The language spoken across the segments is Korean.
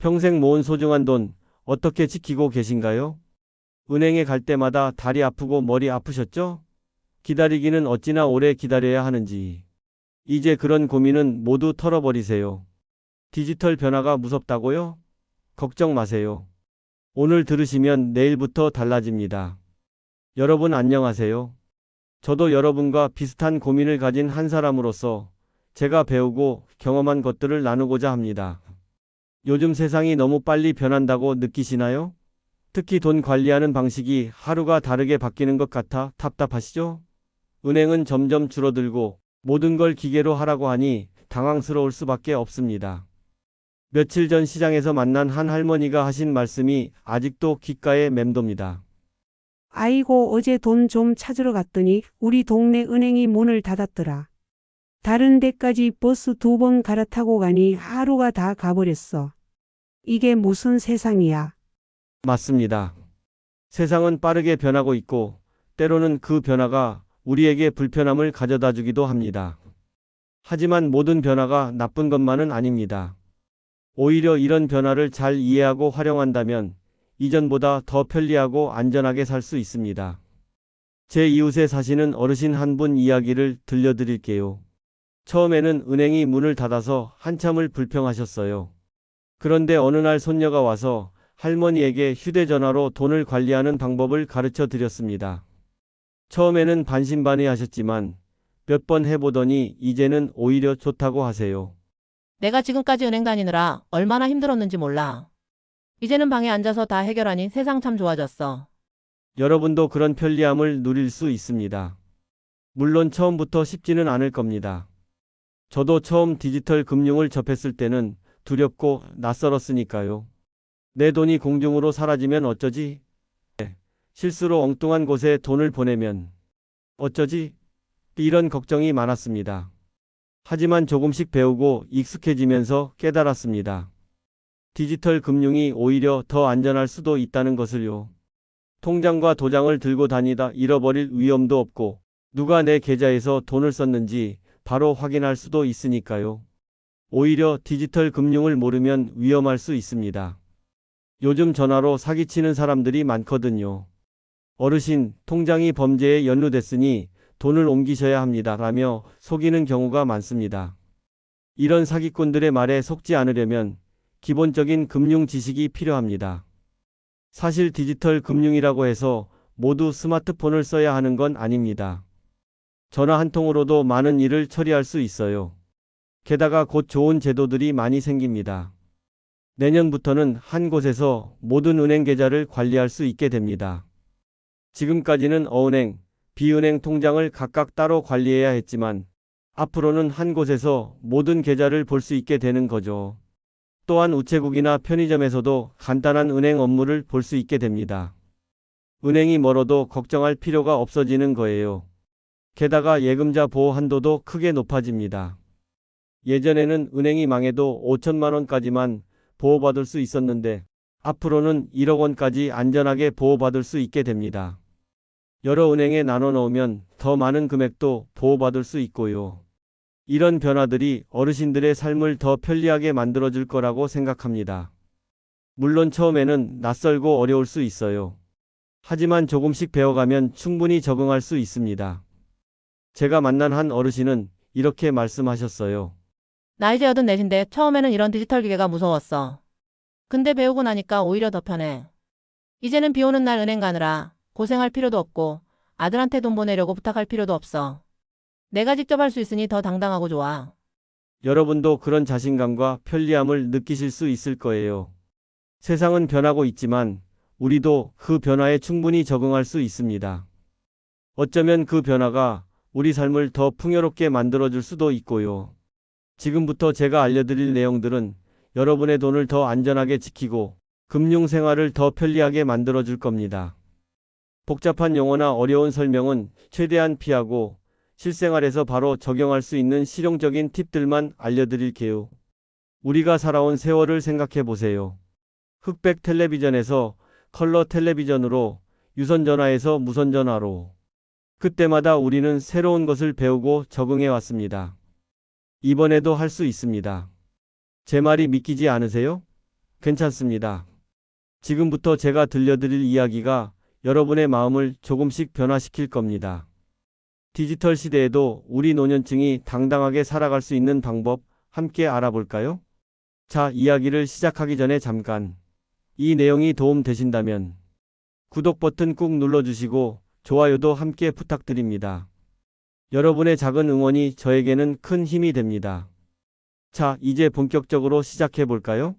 평생 모은 소중한 돈 어떻게 지키고 계신가요? 은행에 갈 때마다 다리 아프고 머리 아프셨죠? 기다리기는 어찌나 오래 기다려야 하는지. 이제 그런 고민은 모두 털어버리세요. 디지털 변화가 무섭다고요? 걱정 마세요. 오늘 들으시면 내일부터 달라집니다. 여러분 안녕하세요. 저도 여러분과 비슷한 고민을 가진 한 사람으로서 제가 배우고 경험한 것들을 나누고자 합니다. 요즘 세상이 너무 빨리 변한다고 느끼시나요? 특히 돈 관리하는 방식이 하루가 다르게 바뀌는 것 같아 답답하시죠? 은행은 점점 줄어들고 모든 걸 기계로 하라고 하니 당황스러울 수밖에 없습니다. 며칠 전 시장에서 만난 한 할머니가 하신 말씀이 아직도 귓가에 맴돕니다. 아이고, 어제 돈 좀 찾으러 갔더니 우리 동네 은행이 문을 닫았더라. 다른 데까지 버스 두 번 갈아타고 가니 하루가 다 가버렸어. 이게 무슨 세상이야. 맞습니다. 세상은 빠르게 변하고 있고 때로는 그 변화가 우리에게 불편함을 가져다 주기도 합니다. 하지만 모든 변화가 나쁜 것만은 아닙니다. 오히려 이런 변화를 잘 이해하고 활용한다면 이전보다 더 편리하고 안전하게 살 수 있습니다. 제 이웃에 사시는 어르신 한 분 이야기를 들려드릴게요. 처음에는 은행이 문을 닫아서 한참을 불평하셨어요. 그런데 어느 날 손녀가 와서 할머니에게 휴대전화로 돈을 관리하는 방법을 가르쳐 드렸습니다. 처음에는 반신반의 하셨지만 몇 번 해보더니 이제는 오히려 좋다고 하세요. 내가 지금까지 은행 다니느라 얼마나 힘들었는지 몰라. 이제는 방에 앉아서 다 해결하니 세상 참 좋아졌어. 여러분도 그런 편리함을 누릴 수 있습니다. 물론 처음부터 쉽지는 않을 겁니다. 저도 처음 디지털 금융을 접했을 때는 두렵고 낯설었으니까요. 내 돈이 공중으로 사라지면 어쩌지? 네, 실수로 엉뚱한 곳에 돈을 보내면 어쩌지? 이런 걱정이 많았습니다. 하지만 조금씩 배우고 익숙해지면서 깨달았습니다. 디지털 금융이 오히려 더 안전할 수도 있다는 것을요. 통장과 도장을 들고 다니다 잃어버릴 위험도 없고 누가 내 계좌에서 돈을 썼는지 바로 확인할 수도 있으니까요. 오히려 디지털 금융을 모르면 위험할 수 있습니다. 요즘 전화로 사기치는 사람들이 많거든요. 어르신, 통장이 범죄에 연루됐으니 돈을 옮기셔야 합니다. 라며 속이는 경우가 많습니다. 이런 사기꾼들의 말에 속지 않으려면 기본적인 금융 지식이 필요합니다. 사실 디지털 금융이라고 해서 모두 스마트폰을 써야 하는 건 아닙니다. 전화 한 통으로도 많은 일을 처리할 수 있어요. 게다가 곧 좋은 제도들이 많이 생깁니다. 내년부터는 한 곳에서 모든 은행 계좌를 관리할 수 있게 됩니다. 지금까지는 어은행, 비은행 통장을 각각 따로 관리해야 했지만 앞으로는 한 곳에서 모든 계좌를 볼 수 있게 되는 거죠. 또한 우체국이나 편의점에서도 간단한 은행 업무를 볼 수 있게 됩니다. 은행이 멀어도 걱정할 필요가 없어지는 거예요. 게다가 예금자 보호 한도도 크게 높아집니다. 예전에는 은행이 망해도 5천만 원까지만 보호받을 수 있었는데 앞으로는 1억 원까지 안전하게 보호받을 수 있게 됩니다. 여러 은행에 나눠 넣으면 더 많은 금액도 보호받을 수 있고요. 이런 변화들이 어르신들의 삶을 더 편리하게 만들어줄 거라고 생각합니다. 물론 처음에는 낯설고 어려울 수 있어요. 하지만 조금씩 배워가면 충분히 적응할 수 있습니다. 제가 만난 한 어르신은 이렇게 말씀하셨어요. 나 이제 여든 넷인데 처음에는 이런 디지털 기계가 무서웠어. 근데 배우고 나니까 오히려 더 편해. 이제는 비 오는 날 은행 가느라 고생할 필요도 없고 아들한테 돈 보내려고 부탁할 필요도 없어. 내가 직접 할 수 있으니 더 당당하고 좋아. 여러분도 그런 자신감과 편리함을 느끼실 수 있을 거예요. 세상은 변하고 있지만 우리도 그 변화에 충분히 적응할 수 있습니다. 어쩌면 그 변화가 우리 삶을 더 풍요롭게 만들어줄 수도 있고요. 지금부터 제가 알려드릴 내용들은 여러분의 돈을 더 안전하게 지키고 금융 생활을 더 편리하게 만들어줄 겁니다. 복잡한 용어나 어려운 설명은 최대한 피하고 실생활에서 바로 적용할 수 있는 실용적인 팁들만 알려드릴게요. 우리가 살아온 세월을 생각해 보세요. 흑백 텔레비전에서 컬러 텔레비전으로 유선전화에서 무선전화로 그때마다 우리는 새로운 것을 배우고 적응해 왔습니다. 이번에도 할 수 있습니다. 제 말이 믿기지 않으세요? 괜찮습니다. 지금부터 제가 들려드릴 이야기가 여러분의 마음을 조금씩 변화시킬 겁니다. 디지털 시대에도 우리 노년층이 당당하게 살아갈 수 있는 방법 함께 알아볼까요? 자, 이야기를 시작하기 전에 잠깐. 이 내용이 도움 되신다면 구독 버튼 꾹 눌러주시고 좋아요도 함께 부탁드립니다. 여러분의 작은 응원이 저에게는 큰 힘이 됩니다. 자, 이제 본격적으로 시작해 볼까요?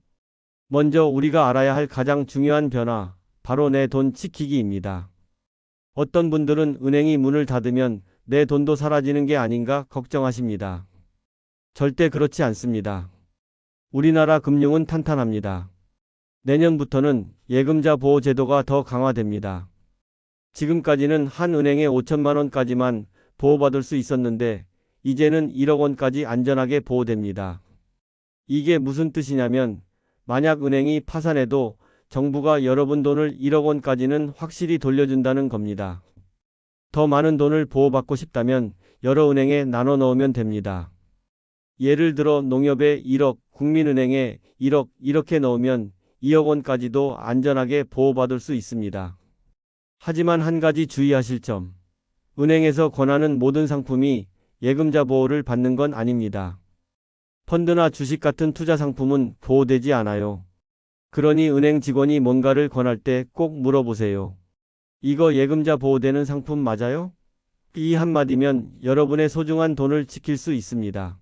먼저 우리가 알아야 할 가장 중요한 변화, 바로 내 돈 지키기입니다. 어떤 분들은 은행이 문을 닫으면 내 돈도 사라지는 게 아닌가 걱정하십니다. 절대 그렇지 않습니다. 우리나라 금융은 탄탄합니다. 내년부터는 예금자 보호 제도가 더 강화됩니다. 지금까지는 한 은행에 5천만 원까지만 보호받을 수 있었는데 이제는 1억 원까지 안전하게 보호됩니다. 이게 무슨 뜻이냐면 만약 은행이 파산해도 정부가 여러분 돈을 1억 원까지는 확실히 돌려준다는 겁니다. 더 많은 돈을 보호받고 싶다면 여러 은행에 나눠 넣으면 됩니다. 예를 들어 농협에 1억, 국민은행에 1억 이렇게 넣으면 2억 원까지도 안전하게 보호받을 수 있습니다. 하지만 한 가지 주의하실 점. 은행에서 권하는 모든 상품이 예금자 보호를 받는 건 아닙니다. 펀드나 주식 같은 투자 상품은 보호되지 않아요. 그러니 은행 직원이 뭔가를 권할 때 꼭 물어보세요. 이거 예금자 보호되는 상품 맞아요? 이 한마디면 여러분의 소중한 돈을 지킬 수 있습니다.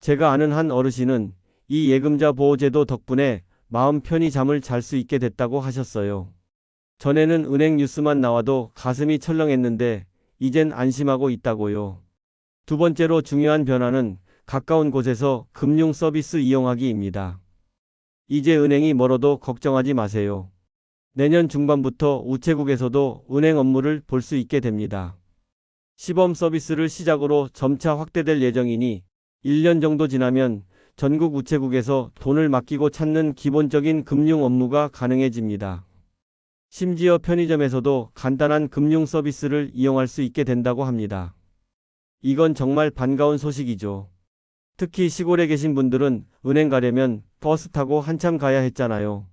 제가 아는 한 어르신은 이 예금자 보호제도 덕분에 마음 편히 잠을 잘 수 있게 됐다고 하셨어요. 전에는 은행 뉴스만 나와도 가슴이 철렁했는데 이젠 안심하고 있다고요. 두 번째로 중요한 변화는 가까운 곳에서 금융 서비스 이용하기입니다. 이제 은행이 멀어도 걱정하지 마세요. 내년 중반부터 우체국에서도 은행 업무를 볼 수 있게 됩니다. 시범 서비스를 시작으로 점차 확대될 예정이니 1년 정도 지나면 전국 우체국에서 돈을 맡기고 찾는 기본적인 금융 업무가 가능해집니다. 심지어 편의점에서도 간단한 금융 서비스를 이용할 수 있게 된다고 합니다. 이건 정말 반가운 소식이죠. 특히 시골에 계신 분들은 은행 가려면 버스 타고 한참 가야 했잖아요.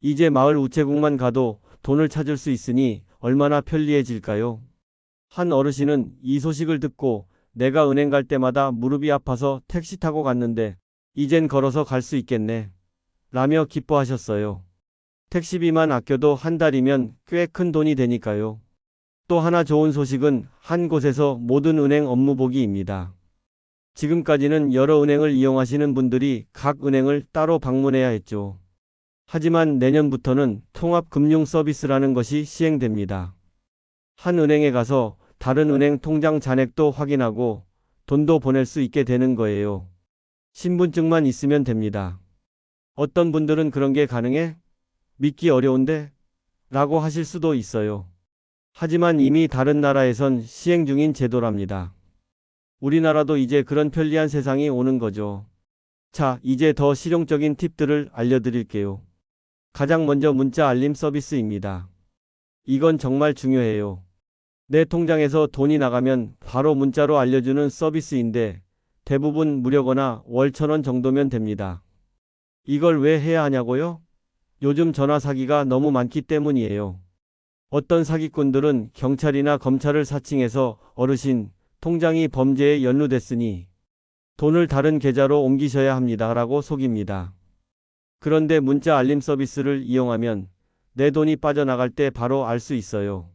이제 마을 우체국만 가도 돈을 찾을 수 있으니 얼마나 편리해질까요? 한 어르신은 이 소식을 듣고 내가 은행 갈 때마다 무릎이 아파서 택시 타고 갔는데 이젠 걸어서 갈 수 있겠네. 라며 기뻐하셨어요. 택시비만 아껴도 한 달이면 꽤 큰 돈이 되니까요. 또 하나 좋은 소식은 한 곳에서 모든 은행 업무 보기입니다. 지금까지는 여러 은행을 이용하시는 분들이 각 은행을 따로 방문해야 했죠. 하지만 내년부터는 통합금융 서비스라는 것이 시행됩니다. 한 은행에 가서 다른 은행 통장 잔액도 확인하고 돈도 보낼 수 있게 되는 거예요. 신분증만 있으면 됩니다. 어떤 분들은 그런 게 가능해? 믿기 어려운데? 라고 하실 수도 있어요. 하지만 이미 다른 나라에선 시행 중인 제도랍니다. 우리나라도 이제 그런 편리한 세상이 오는 거죠. 자, 이제 더 실용적인 팁들을 알려드릴게요. 가장 먼저 문자 알림 서비스입니다. 이건 정말 중요해요. 내 통장에서 돈이 나가면 바로 문자로 알려주는 서비스인데 대부분 무료거나 월 천 원 정도면 됩니다. 이걸 왜 해야 하냐고요? 요즘 전화 사기가 너무 많기 때문이에요. 어떤 사기꾼들은 경찰이나 검찰을 사칭해서 어르신, 통장이 범죄에 연루됐으니 돈을 다른 계좌로 옮기셔야 합니다. 라고 속입니다. 그런데 문자 알림 서비스를 이용하면 내 돈이 빠져나갈 때 바로 알 수 있어요.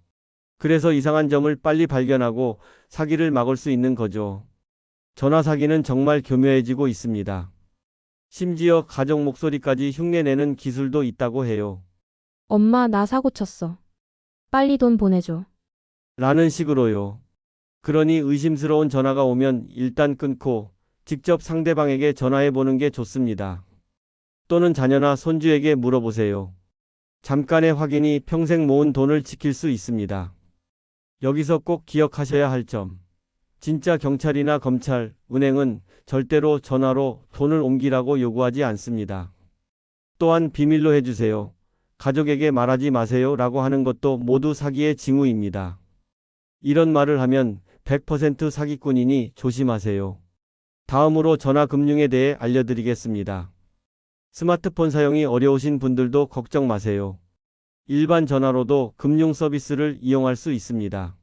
그래서 이상한 점을 빨리 발견하고 사기를 막을 수 있는 거죠. 전화 사기는 정말 교묘해지고 있습니다. 심지어 가족 목소리까지 흉내내는 기술도 있다고 해요. 엄마, 나 사고 쳤어. 빨리 돈 보내줘. 라는 식으로요. 그러니 의심스러운 전화가 오면 일단 끊고 직접 상대방에게 전화해 보는 게 좋습니다. 또는 자녀나 손주에게 물어보세요. 잠깐의 확인이 평생 모은 돈을 지킬 수 있습니다. 여기서 꼭 기억하셔야 할 점. 진짜 경찰이나 검찰, 은행은 절대로 전화로 돈을 옮기라고 요구하지 않습니다. 또한 비밀로 해주세요. 가족에게 말하지 마세요 라고 하는 것도 모두 사기의 징후입니다. 이런 말을 하면 100% 사기꾼이니 조심하세요. 다음으로 전화금융에 대해 알려드리겠습니다. 스마트폰 사용이 어려우신 분들도 걱정 마세요. 일반 전화로도 금융 서비스를 이용할 수 있습니다.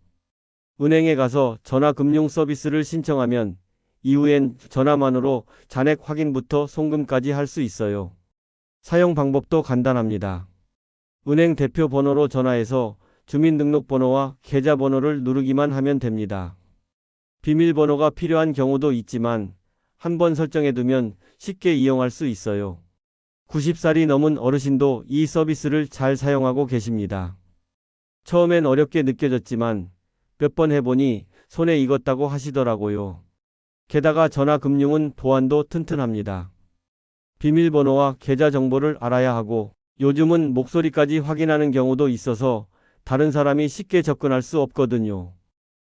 은행에 가서 전화 금융 서비스를 신청하면 이후엔 전화만으로 잔액 확인부터 송금까지 할 수 있어요. 사용 방법도 간단합니다. 은행 대표 번호로 전화해서 주민등록번호와 계좌번호를 누르기만 하면 됩니다. 비밀번호가 필요한 경우도 있지만 한 번 설정해두면 쉽게 이용할 수 있어요. 90살이 넘은 어르신도 이 서비스를 잘 사용하고 계십니다. 처음엔 어렵게 느껴졌지만 몇 번 해보니 손에 익었다고 하시더라고요. 게다가 전화금융은 보안도 튼튼합니다. 비밀번호와 계좌 정보를 알아야 하고 요즘은 목소리까지 확인하는 경우도 있어서 다른 사람이 쉽게 접근할 수 없거든요.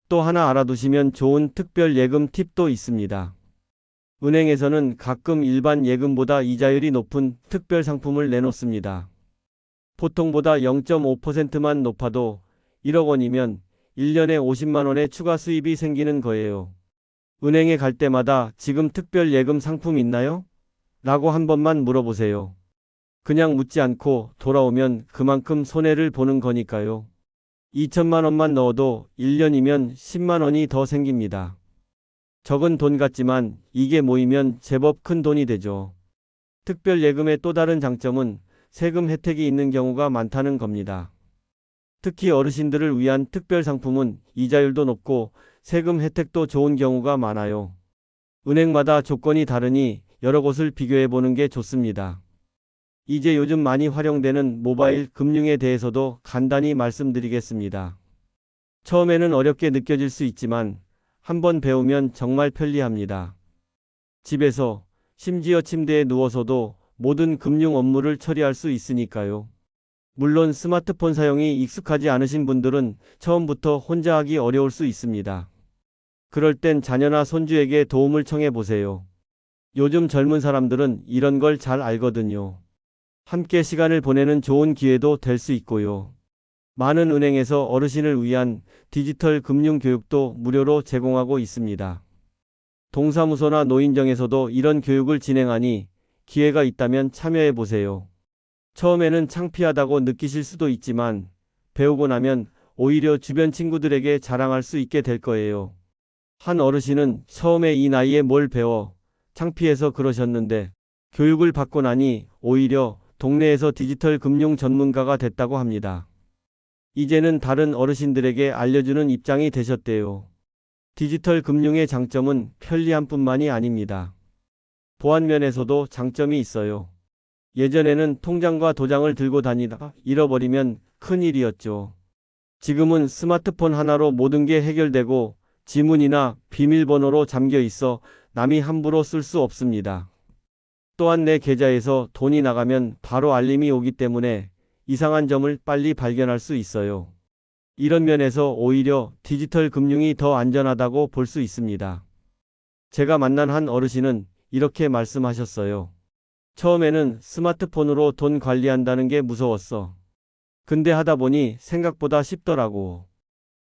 또 하나 알아두시면 좋은 특별 예금 팁도 있습니다. 은행에서는 가끔 일반 예금보다 이자율이 높은 특별 상품을 내놓습니다. 보통보다 0.5%만 높아도 1억 원이면 1년에 50만 원의 추가 수입이 생기는 거예요. 은행에 갈 때마다 지금 특별 예금 상품 있나요? 라고 한 번만 물어보세요. 그냥 묻지 않고 돌아오면 그만큼 손해를 보는 거니까요. 2천만 원만 넣어도 1년이면 10만 원이 더 생깁니다. 적은 돈 같지만 이게 모이면 제법 큰 돈이 되죠. 특별 예금의 또 다른 장점은 세금 혜택이 있는 경우가 많다는 겁니다. 특히 어르신들을 위한 특별 상품은 이자율도 높고 세금 혜택도 좋은 경우가 많아요. 은행마다 조건이 다르니 여러 곳을 비교해 보는 게 좋습니다. 이제 요즘 많이 활용되는 모바일 금융에 대해서도 간단히 말씀드리겠습니다. 처음에는 어렵게 느껴질 수 있지만 한번 배우면 정말 편리합니다. 집에서 심지어 침대에 누워서도 모든 금융 업무를 처리할 수 있으니까요. 물론 스마트폰 사용이 익숙하지 않으신 분들은 처음부터 혼자 하기 어려울 수 있습니다. 그럴 땐 자녀나 손주에게 도움을 청해 보세요. 요즘 젊은 사람들은 이런 걸 잘 알거든요. 함께 시간을 보내는 좋은 기회도 될 수 있고요. 많은 은행에서 어르신을 위한 디지털 금융 교육도 무료로 제공하고 있습니다. 동사무소나 노인정에서도 이런 교육을 진행하니 기회가 있다면 참여해 보세요. 처음에는 창피하다고 느끼실 수도 있지만 배우고 나면 오히려 주변 친구들에게 자랑할 수 있게 될 거예요. 한 어르신은 처음에 이 나이에 뭘 배워 창피해서 그러셨는데 교육을 받고 나니 오히려 동네에서 디지털 금융 전문가가 됐다고 합니다. 이제는 다른 어르신들에게 알려주는 입장이 되셨대요. 디지털 금융의 장점은 편리함 뿐만이 아닙니다. 보안 면에서도 장점이 있어요. 예전에는 통장과 도장을 들고 다니다 잃어버리면 큰일이었죠. 지금은 스마트폰 하나로 모든 게 해결되고 지문이나 비밀번호로 잠겨 있어 남이 함부로 쓸 수 없습니다. 또한 내 계좌에서 돈이 나가면 바로 알림이 오기 때문에 이상한 점을 빨리 발견할 수 있어요. 이런 면에서 오히려 디지털 금융이 더 안전하다고 볼 수 있습니다. 제가 만난 한 어르신은 이렇게 말씀하셨어요. 처음에는 스마트폰으로 돈 관리한다는 게 무서웠어. 근데 하다 보니 생각보다 쉽더라고.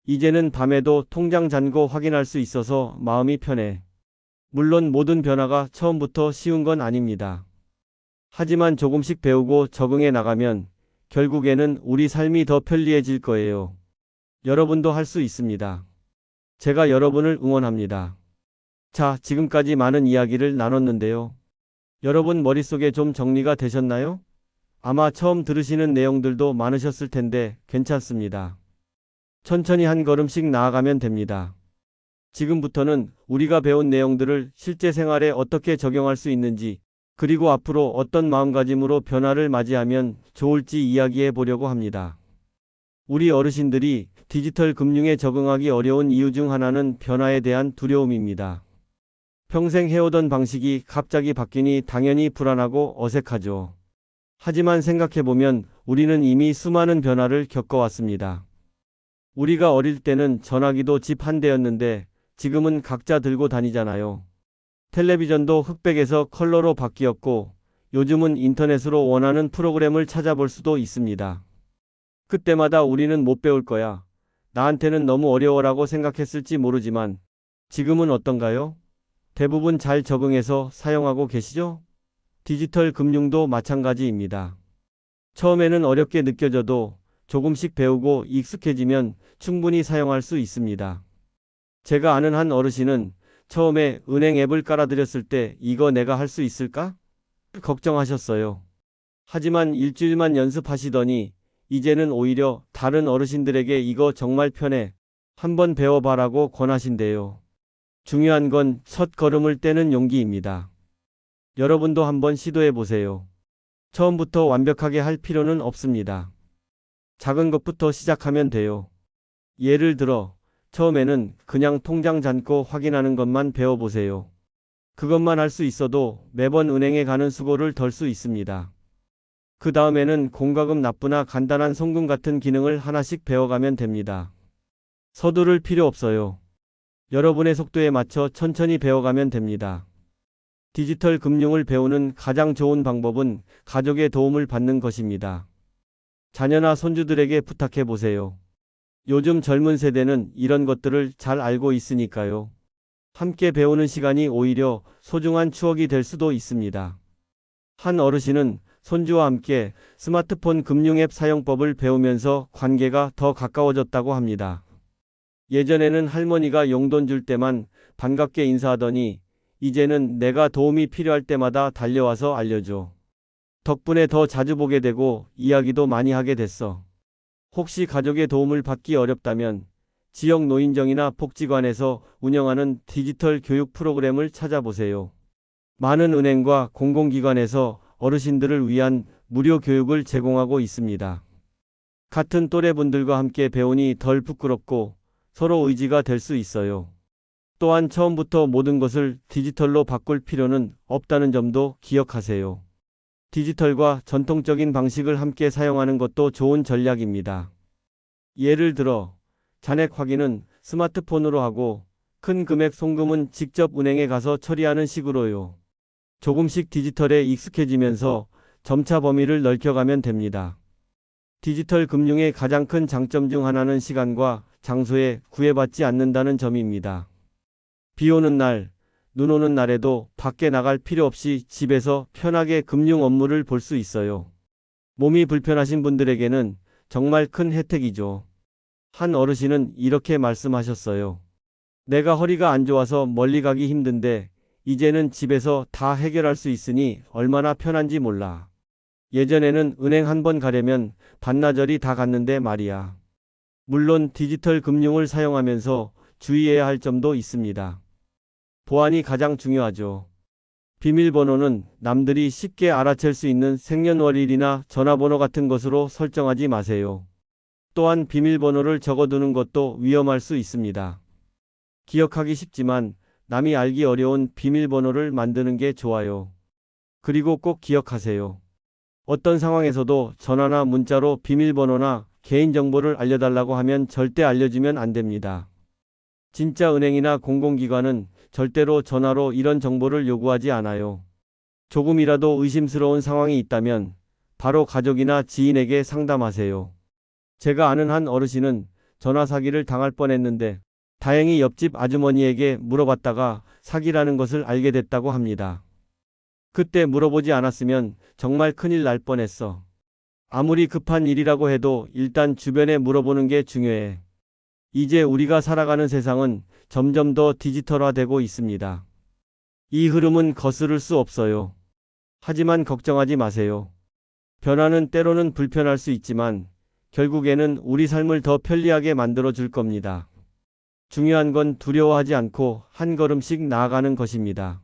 이제는 밤에도 통장 잔고 확인할 수 있어서 마음이 편해. 물론 모든 변화가 처음부터 쉬운 건 아닙니다. 하지만 조금씩 배우고 적응해 나가면 결국에는 우리 삶이 더 편리해질 거예요. 여러분도 할 수 있습니다. 제가 여러분을 응원합니다. 자, 지금까지 많은 이야기를 나눴는데요. 여러분 머릿속에 좀 정리가 되셨나요? 아마 처음 들으시는 내용들도 많으셨을 텐데 괜찮습니다. 천천히 한 걸음씩 나아가면 됩니다. 지금부터는 우리가 배운 내용들을 실제 생활에 어떻게 적용할 수 있는지, 그리고 앞으로 어떤 마음가짐으로 변화를 맞이하면 좋을지 이야기해 보려고 합니다. 우리 어르신들이 디지털 금융에 적응하기 어려운 이유 중 하나는 변화에 대한 두려움입니다. 평생 해오던 방식이 갑자기 바뀌니 당연히 불안하고 어색하죠. 하지만 생각해보면 우리는 이미 수많은 변화를 겪어왔습니다. 우리가 어릴 때는 전화기도 집 한 대였는데 지금은 각자 들고 다니잖아요. 텔레비전도 흑백에서 컬러로 바뀌었고 요즘은 인터넷으로 원하는 프로그램을 찾아볼 수도 있습니다. 그때마다 우리는 못 배울 거야. 나한테는 너무 어려워라고 생각했을지 모르지만 지금은 어떤가요? 대부분 잘 적응해서 사용하고 계시죠? 디지털 금융도 마찬가지입니다. 처음에는 어렵게 느껴져도 조금씩 배우고 익숙해지면 충분히 사용할 수 있습니다. 제가 아는 한 어르신은 처음에 은행 앱을 깔아드렸을 때 이거 내가 할 수 있을까? 걱정하셨어요. 하지만 일주일만 연습하시더니 이제는 오히려 다른 어르신들에게 이거 정말 편해. 한번 배워봐라고 권하신대요. 중요한 건 첫 걸음을 떼는 용기입니다. 여러분도 한번 시도해 보세요. 처음부터 완벽하게 할 필요는 없습니다. 작은 것부터 시작하면 돼요. 예를 들어, 처음에는 그냥 통장 잔고 확인하는 것만 배워보세요. 그것만 할 수 있어도 매번 은행에 가는 수고를 덜 수 있습니다. 그 다음에는 공과금 납부나 간단한 송금 같은 기능을 하나씩 배워가면 됩니다. 서두를 필요 없어요. 여러분의 속도에 맞춰 천천히 배워가면 됩니다. 디지털 금융을 배우는 가장 좋은 방법은 가족의 도움을 받는 것입니다. 자녀나 손주들에게 부탁해 보세요. 요즘 젊은 세대는 이런 것들을 잘 알고 있으니까요. 함께 배우는 시간이 오히려 소중한 추억이 될 수도 있습니다. 한 어르신은 손주와 함께 스마트폰 금융 앱 사용법을 배우면서 관계가 더 가까워졌다고 합니다. 예전에는 할머니가 용돈 줄 때만 반갑게 인사하더니 이제는 내가 도움이 필요할 때마다 달려와서 알려줘. 덕분에 더 자주 보게 되고 이야기도 많이 하게 됐어. 혹시 가족의 도움을 받기 어렵다면 지역 노인정이나 복지관에서 운영하는 디지털 교육 프로그램을 찾아보세요. 많은 은행과 공공기관에서 어르신들을 위한 무료 교육을 제공하고 있습니다. 같은 또래 분들과 함께 배우니 덜 부끄럽고 서로 의지가 될 수 있어요. 또한 처음부터 모든 것을 디지털로 바꿀 필요는 없다는 점도 기억하세요. 디지털과 전통적인 방식을 함께 사용하는 것도 좋은 전략입니다. 예를 들어, 잔액 확인은 스마트폰으로 하고 큰 금액 송금은 직접 은행에 가서 처리하는 식으로요. 조금씩 디지털에 익숙해지면서 점차 범위를 넓혀가면 됩니다. 디지털 금융의 가장 큰 장점 중 하나는 시간과 장소에 구애받지 않는다는 점입니다. 비 오는 날, 눈 오는 날에도 밖에 나갈 필요 없이 집에서 편하게 금융 업무를 볼 수 있어요. 몸이 불편하신 분들에게는 정말 큰 혜택이죠. 한 어르신은 이렇게 말씀하셨어요. 내가 허리가 안 좋아서 멀리 가기 힘든데 이제는 집에서 다 해결할 수 있으니 얼마나 편한지 몰라. 예전에는 은행 한 번 가려면 반나절이 다 갔는데 말이야. 물론 디지털 금융을 사용하면서 주의해야 할 점도 있습니다. 보안이 가장 중요하죠. 비밀번호는 남들이 쉽게 알아챌 수 있는 생년월일이나 전화번호 같은 것으로 설정하지 마세요. 또한 비밀번호를 적어두는 것도 위험할 수 있습니다. 기억하기 쉽지만 남이 알기 어려운 비밀번호를 만드는 게 좋아요. 그리고 꼭 기억하세요. 어떤 상황에서도 전화나 문자로 비밀번호나 개인정보를 알려달라고 하면 절대 알려주면 안 됩니다. 진짜 은행이나 공공기관은 절대로 전화로 이런 정보를 요구하지 않아요. 조금이라도 의심스러운 상황이 있다면 바로 가족이나 지인에게 상담하세요. 제가 아는 한 어르신은 전화 사기를 당할 뻔했는데 다행히 옆집 아주머니에게 물어봤다가 사기라는 것을 알게 됐다고 합니다. 그때 물어보지 않았으면 정말 큰일 날 뻔했어. 아무리 급한 일이라고 해도 일단 주변에 물어보는 게 중요해. 이제 우리가 살아가는 세상은 점점 더 디지털화되고 있습니다. 이 흐름은 거스를 수 없어요. 하지만 걱정하지 마세요. 변화는 때로는 불편할 수 있지만 결국에는 우리 삶을 더 편리하게 만들어 줄 겁니다. 중요한 건 두려워하지 않고 한 걸음씩 나아가는 것입니다.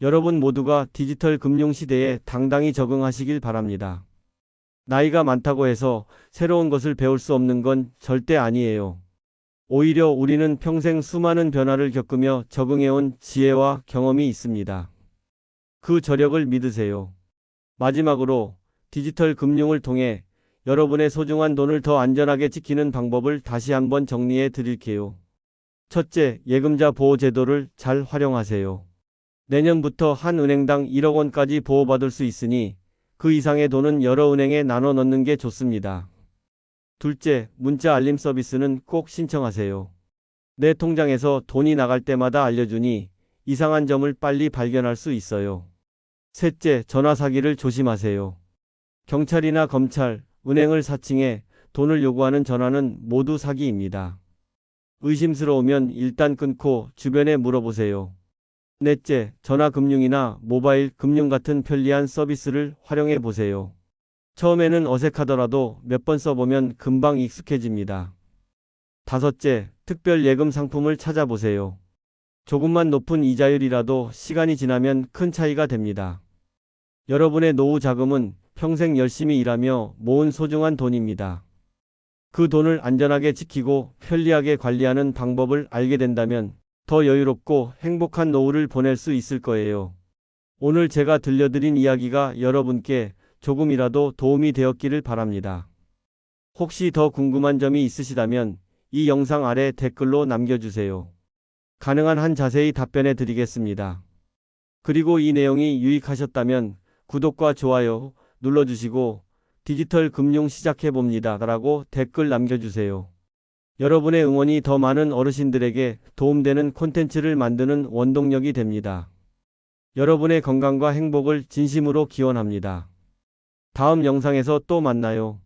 여러분 모두가 디지털 금융 시대에 당당히 적응하시길 바랍니다. 나이가 많다고 해서 새로운 것을 배울 수 없는 건 절대 아니에요. 오히려 우리는 평생 수많은 변화를 겪으며 적응해온 지혜와 경험이 있습니다. 그 저력을 믿으세요. 마지막으로 디지털 금융을 통해 여러분의 소중한 돈을 더 안전하게 지키는 방법을 다시 한번 정리해 드릴게요. 첫째, 예금자 보호 제도를 잘 활용하세요. 내년부터 한 은행당 1억 원까지 보호받을 수 있으니 그 이상의 돈은 여러 은행에 나눠 넣는 게 좋습니다. 둘째, 문자 알림 서비스는 꼭 신청하세요. 내 통장에서 돈이 나갈 때마다 알려주니 이상한 점을 빨리 발견할 수 있어요. 셋째, 전화 사기를 조심하세요. 경찰이나 검찰, 은행을 사칭해 돈을 요구하는 전화는 모두 사기입니다. 의심스러우면 일단 끊고 주변에 물어보세요. 넷째, 전화금융이나 모바일 금융 같은 편리한 서비스를 활용해 보세요. 처음에는 어색하더라도 몇 번 써보면 금방 익숙해집니다. 다섯째, 특별 예금 상품을 찾아보세요. 조금만 높은 이자율이라도 시간이 지나면 큰 차이가 됩니다. 여러분의 노후 자금은 평생 열심히 일하며 모은 소중한 돈입니다. 그 돈을 안전하게 지키고 편리하게 관리하는 방법을 알게 된다면 더 여유롭고 행복한 노후를 보낼 수 있을 거예요. 오늘 제가 들려드린 이야기가 여러분께 조금이라도 도움이 되었기를 바랍니다. 혹시 더 궁금한 점이 있으시다면 이 영상 아래 댓글로 남겨주세요. 가능한 한 자세히 답변해 드리겠습니다. 그리고 이 내용이 유익하셨다면 구독과 좋아요 눌러주시고 디지털 금융 시작해봅니다. 라고 댓글 남겨주세요. 여러분의 응원이 더 많은 어르신들에게 도움되는 콘텐츠를 만드는 원동력이 됩니다. 여러분의 건강과 행복을 진심으로 기원합니다. 다음 영상에서 또 만나요.